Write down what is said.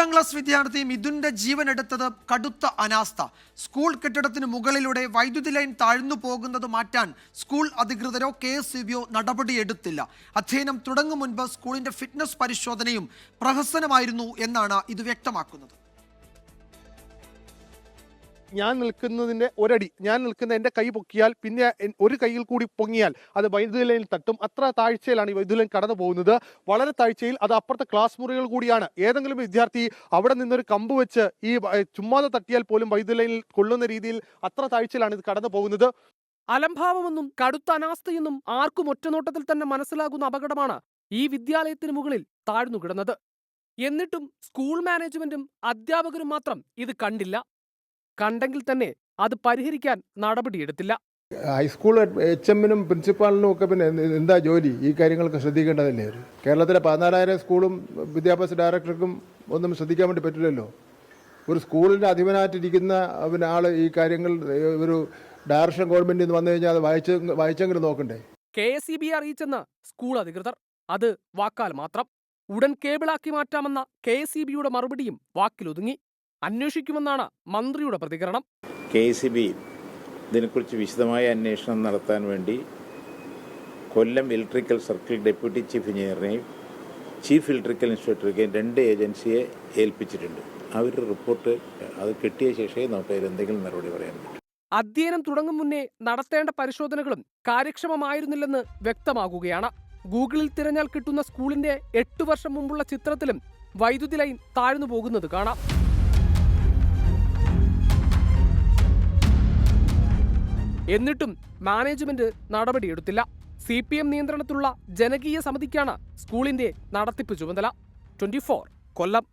എട്ടാം ക്ലാസ് വിദ്യാർത്ഥി മിഥുന്റെ ജീവൻ എടുത്തത് കടുത്ത അനാസ്ഥ. സ്കൂൾ കെട്ടിടത്തിന് മുകളിലൂടെ വൈദ്യുതി ലൈൻ താഴ്ന്നു പോകുന്നത് മാറ്റാൻ സ്കൂൾ അധികൃതരോ കെ എസ് നടപടിയെടുത്തില്ല. അധ്യയനം തുടങ്ങും മുൻപ് സ്കൂളിന്റെ ഫിറ്റ്നസ് പരിശോധനയും പ്രഹസനമായിരുന്നു എന്നാണ് ഇത് വ്യക്തമാക്കുന്നത്. ഞാൻ നിൽക്കുന്നതിന്റെ ഒരടി ഞാൻ നിൽക്കുന്ന എന്റെ കൈ പൊക്കിയാൽ പിന്നെ ഒരു കൈയിൽ കൂടി പൊങ്ങിയാൽ അത് വൈദ്യുതി ലൈനിൽ തട്ടും. അത്ര താഴ്ചയിലാണ് ഈ വൈദ്യുതി ലൈൻ കടന്നു പോകുന്നത്. വളരെ താഴ്ചയിൽ അത് അപ്പുറത്തെ ക്ലാസ് മുറികൾ കൂടിയാണ്. ഏതെങ്കിലും വിദ്യാർത്ഥി അവിടെ നിന്നൊരു കമ്പ് വെച്ച് ഈ ചുമ്മാതെ തട്ടിയാൽ പോലും വൈദ്യുതി ലൈനിൽ കൊള്ളുന്ന രീതിയിൽ അത്ര താഴ്ചയിലാണ് ഇത് കടന്നു പോകുന്നത്. അലംഭാവമെന്നും കടുത്ത അനാസ്ഥയെന്നും ആർക്കും ഒറ്റനോട്ടത്തിൽ തന്നെ മനസ്സിലാകുന്ന അപകടമാണ് ഈ വിദ്യാലയത്തിന് മുകളിൽ താഴ്ന്നു കിടന്നത്. എന്നിട്ടും സ്കൂൾ മാനേജ്മെന്റും അധ്യാപകരും മാത്രം ഇത് കണ്ടില്ല. കണ്ടെങ്കിൽ തന്നെ അത് പരിഹരിക്കാൻ നടപടിയെടുത്തില്ല ഹൈസ്കൂൾ എച്ച് എമ്മിനും പ്രിൻസിപ്പാളിനും ഒക്കെ പിന്നെ എന്താ ജോലി? ഈ കാര്യങ്ങളൊക്കെ ശ്രദ്ധിക്കേണ്ടതല്ലേ കേരളത്തിലെ പതിനാലായിരം സ്കൂളും വിദ്യാഭ്യാസ ഡയറക്ടർക്കും ഒന്നും ശ്രദ്ധിക്കാൻ വേണ്ടി പറ്റില്ലല്ലോ. ഒരു സ്കൂളിന്റെ അധിപനായിട്ടിരിക്കുന്ന പിന്നെ ആൾ ഈ കാര്യങ്ങൾ ഒരു ഡയറക്ഷൻ ഗവൺമെന്റിൽ നിന്ന് വന്നു കഴിഞ്ഞാൽ അത് വായിച്ച് വായിച്ചെങ്കിലും നോക്കണ്ടേ? കെ എസ് ഇ ബി അറിയിച്ചെന്ന് സ്കൂൾ അധികൃതർ. അത് വാക്കാൽ മാത്രം. ഉടൻ കേബിളാക്കി മാറ്റാമെന്ന കെ എസ് ഇ ബിയുടെ മറുപടിയും വാക്കിലൊതുങ്ങി. അന്വേഷിക്കുമെന്നാണ് മന്ത്രിയുടെ പ്രതികരണം. കെ സി ബി ഇതിനെക്കുറിച്ച് വിശദമായ അന്വേഷണം നടത്താൻ വേണ്ടി Kollam electrical circle deputy chief എഞ്ചിനീയറിനെയും chief electrical ഇൻസ്പെക്ടറെയും രണ്ട് ഏജൻസിയെ ഏൽപ്പിച്ചിട്ടുണ്ട്. അവരുടെ റിപ്പോർട്ട് അത് കിട്ടിയ ശേഷമേ നമുക്ക് അതിൽ എന്തെങ്കിലും നടപടി പറയാൻ പറ്റൂ. അധ്യയനം തുടങ്ങും മുന്നേ നടത്തേണ്ട പരിശോധനകളും കാര്യക്ഷമമായിരുന്നില്ലെന്ന് വ്യക്തമാകുകയാണ്. ഗൂഗിളിൽ തിരഞ്ഞാൽ കിട്ടുന്ന സ്കൂളിന്റെ എട്ടു വർഷം മുമ്പുള്ള ചിത്രത്തിലും വൈദ്യുതി ലൈൻ താഴ്ന്നു പോകുന്നത് കാണാം. എന്നിട്ടും മാനേജ്മെന്റ് നടപടിയെടുത്തില്ല. സി പി എം നിയന്ത്രണത്തിലുള്ള ജനകീയ സമിതിക്കാണ് സ്കൂളിന്റെ നടത്തിപ്പ് ചുമതല. ട്വന്റി കൊല്ലം.